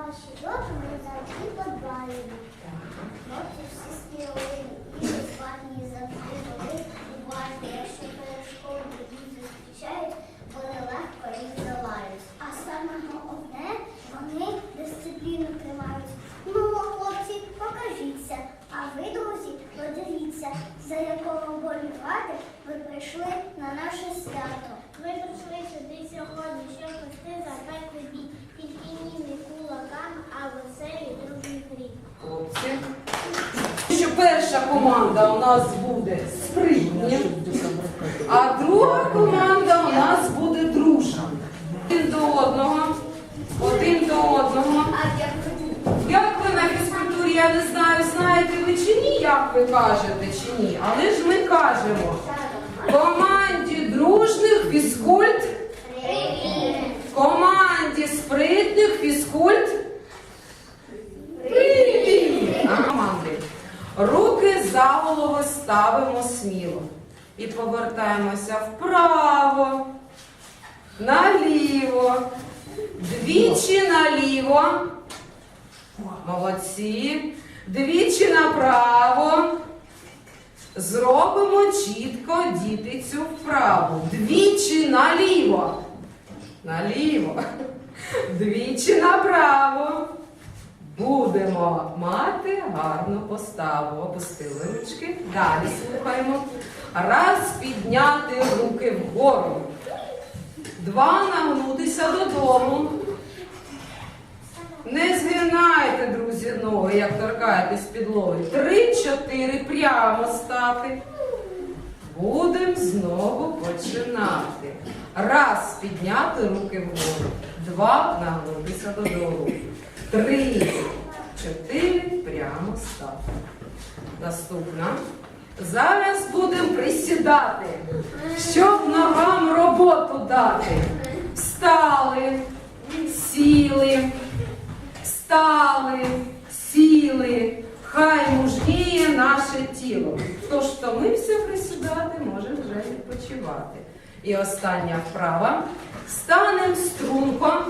ваші добре ми завжди подбаємо. Хлопці всі сміливі і безплатні завжди були уважні, якщо перед школою їх зустрічають, вони легко їх долають. А саме головне, вони дисципліну тримають. Ну, хлопці, покажіться, а ви, друзі, подивіться, за якого болювати ви прийшли на наше свято. Ми прийшли сюди сьогодні, щоб вести запеклий бій, тільки ні не кулакам, а веселі дружній грі. хлопці. Що перша команда у нас буде спритні, а друга команда у нас буде дружна. Один до одного. Один до одного. Як ви на фізкультурі, я не знаю, знаєте ви чи ні, як ви кажете чи ні, але ж ми кажемо. Команді дружних фізкульт, команді спритних фізкульт. Привіт! А, Команди. Руки за голову ставимо сміло. І повертаємося вправо, наліво, двічі наліво. Молодці. Двічі направо. Зробимо чітко діти цю вправу. Двічі наліво. Наліво. Двічі направо. Будемо мати гарну поставу. Опустили ручки. Далі слухаємо. Раз підняти руки вгору. Два нагнутися додому. Не згинайте, друзі, ноги, як торкаєтесь підлоги. Три, чотири, прямо стати. Будемо знову починати. Раз підняти руки вгору. Два нагнутися додолу. Три, чотири, прямо стати. Наступна. Зараз будемо присідати, щоб ногам роботу дати. Встали, сіли. Встали, сіли, хай мужніє наше тіло. Хто ж втомився присідати, може вже відпочивати. І остання вправа. Станемо струнко,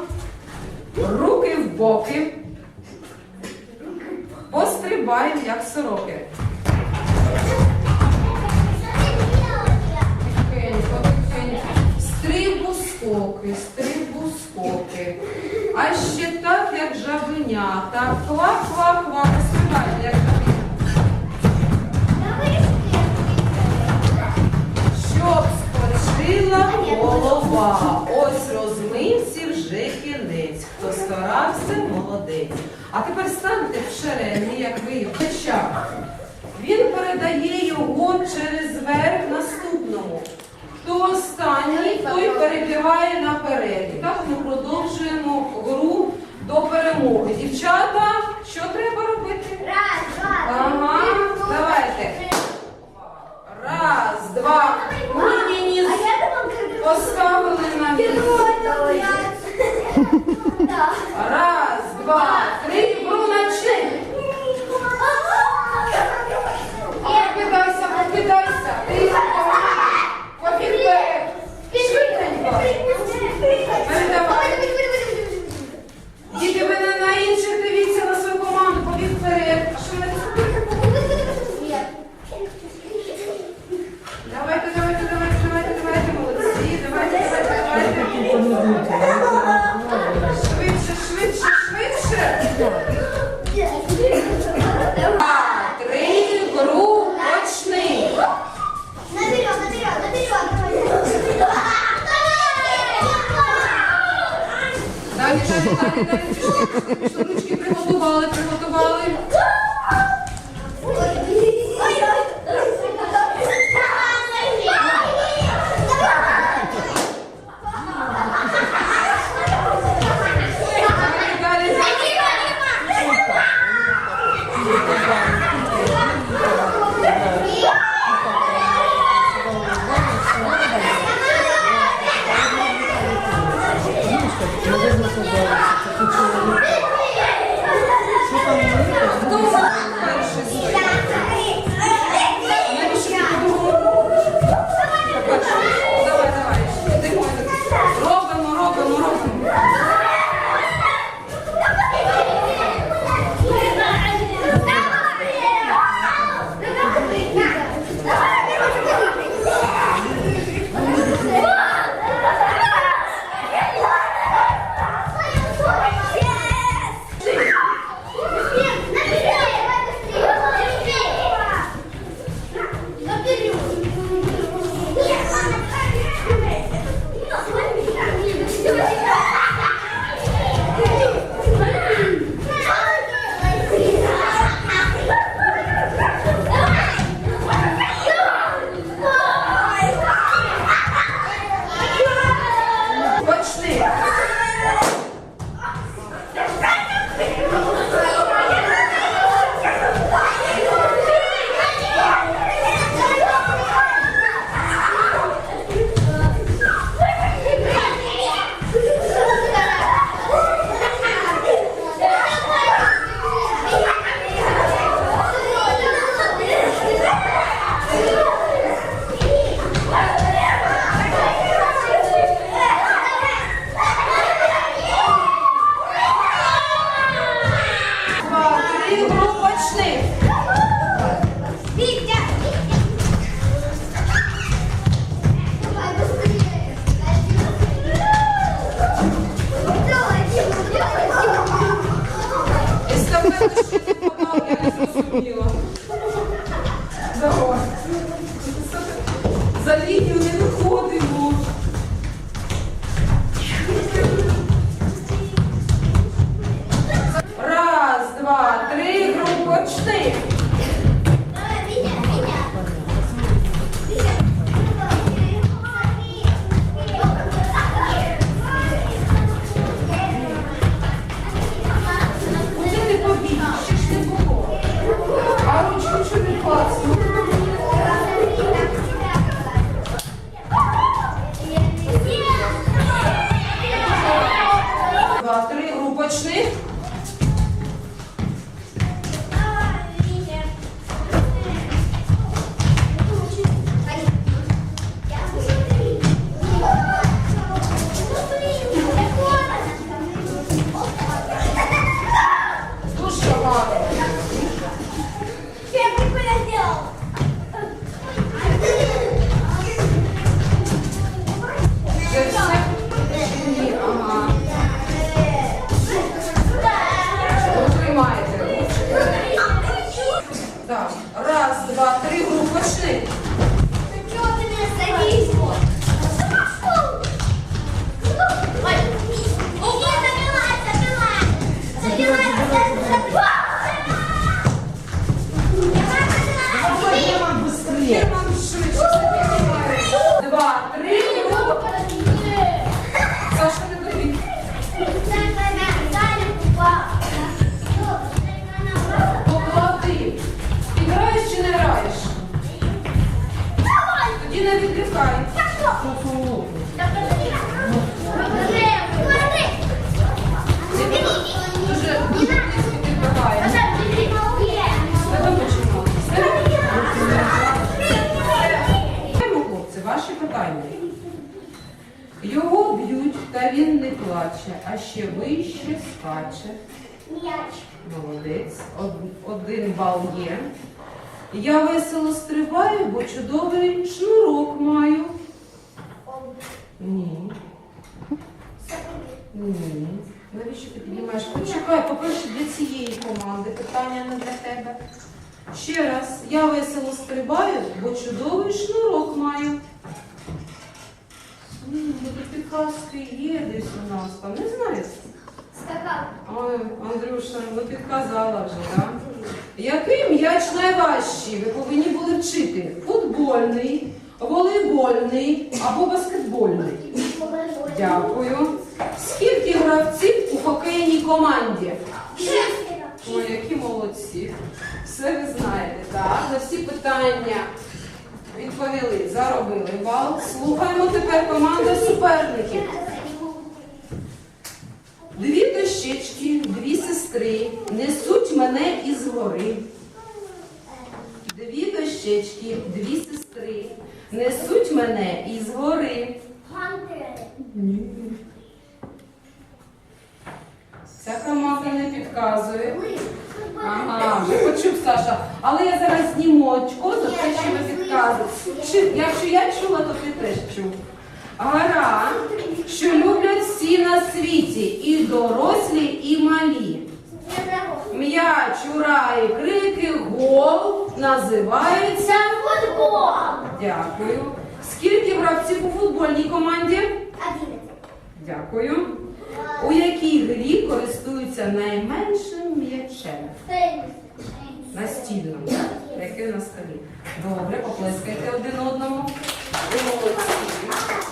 руки в боки, пострибаємо, як сороки. Стрибу скоки, стрибу скоки. А ще так, як жабенята. Ква-ква-ква. Пострибайте, як жабенята. Щоб спочила голова. Ось розмився вже кінець. Хто старався, молодець. А тепер станьте в шерені, як ви в плечах. Він передає його через верх наступному. Хто останній, той перебігає наперед. Питання. Його б'ють, та він не плаче, а ще вище скаче. Молодець. Один бал є. Я весело стрибаю, бо чудовий шнурок маю. Ні. Ні. Навіщо ти піднімаєш? Почекай, по-перше, для цієї команди питання не для тебе. Ще раз, я весело стрибаю, бо чудовий шнурок маю. М, ну підказки є десь у нас там, не знаю. Ой, Андрюша, ну підказала вже, так? Який м'яч найважчий? Ви повинні були вчити? Футбольний, волейбольний або баскетбольний. Дякую. Скільки гравців у хокейній команді? Ой, які молодці. Все ви знаєте, так? На всі питання відповіли, заробили бал. Слухаємо тепер команду суперників. Дві дощечки, дві сестри несуть мене із гори. Дві дощечки, дві сестри несуть мене із гори. Ця команда не підказує. Ага, почув Саша. Але я зараз зніму очко за те, що ви підказуєте. Чи- Якщо я чула, то ти теж чув. Гра, що люблять всі на світі, і дорослі, і малі. М'яч, ура і крики, гол називається. Футбол! Дякую. Скільки гравців у футбольній команді? Одиннадцать. Дякую. У якій грі користуються найменшим м'ячем? Теннис. Яке на столі. Добре, поплескайте один одному.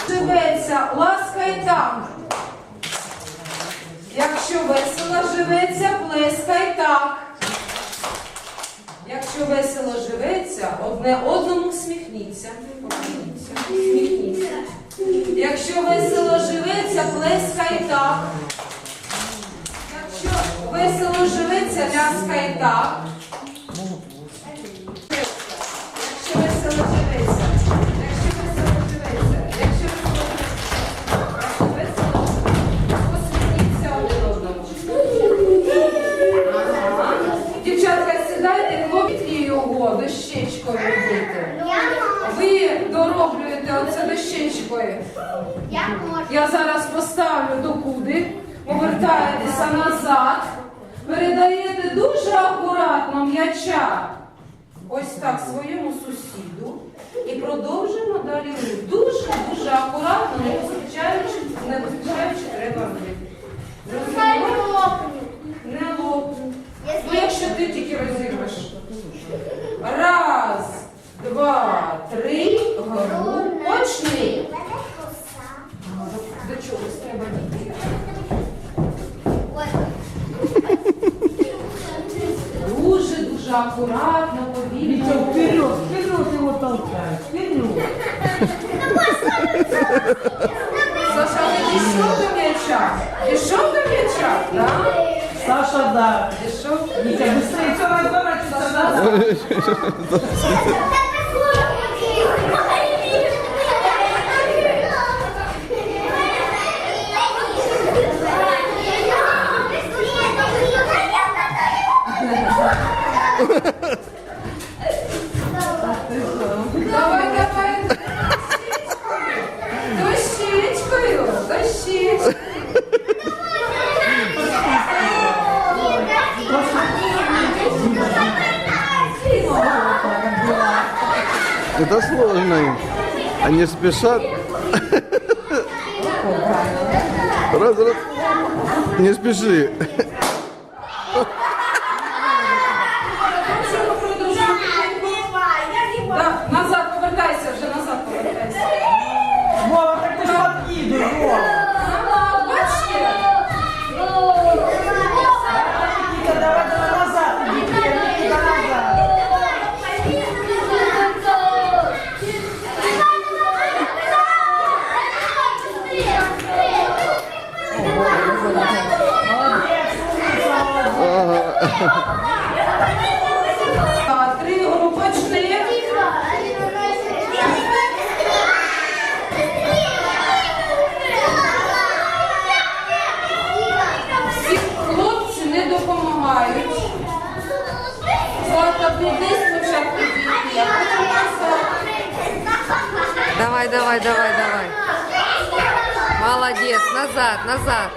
Живеться, ласкай там. Якщо весело живеться, плескай так. Якщо весело живеться, одне одному сміхніться. Посміхніться. Сміхніться. Якщо весело живеться, плескай так. Якщо весело живеться, ляскай так. Дороблюєте оце дощечкою. Я можу. Я зараз поставлю докуди, повертаєтеся назад, передаєте дуже акуратно м'яча ось так своєму сусіду і продовжуємо далі. Дуже дуже акуратно, не поспішаючи, не поспішаючи треба робити. Не лопну. Ну, якщо ти тільки розірвеш. Раз, два, три, гру, почни. До чогось треба дійти. Дуже дуже акуратно, повільно. Вперед, вперед его толкай, вперед. Саша, не пішов до м'яча? Пішов до м'яча? Так? Саша, да. Пішов? Витя, быстрее, все разворачивайся назад. Давай, Они спешат. Раз, раз. Не спеши. Так, назад повертайся вже, назад повертайся. Вова, так ты же подкидывай, Вова. Ага, бачите? Никита, давай, давай назад иди, Никита, назад. Молодец, умница. Так, три гру почни. Всі хлопці не допомагають. Злата, піди спочатку діти, я хочу назад. Давай, давай, давай. Молодец, назад, назад.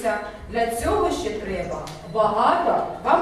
Криця. Для цього ще треба багато вам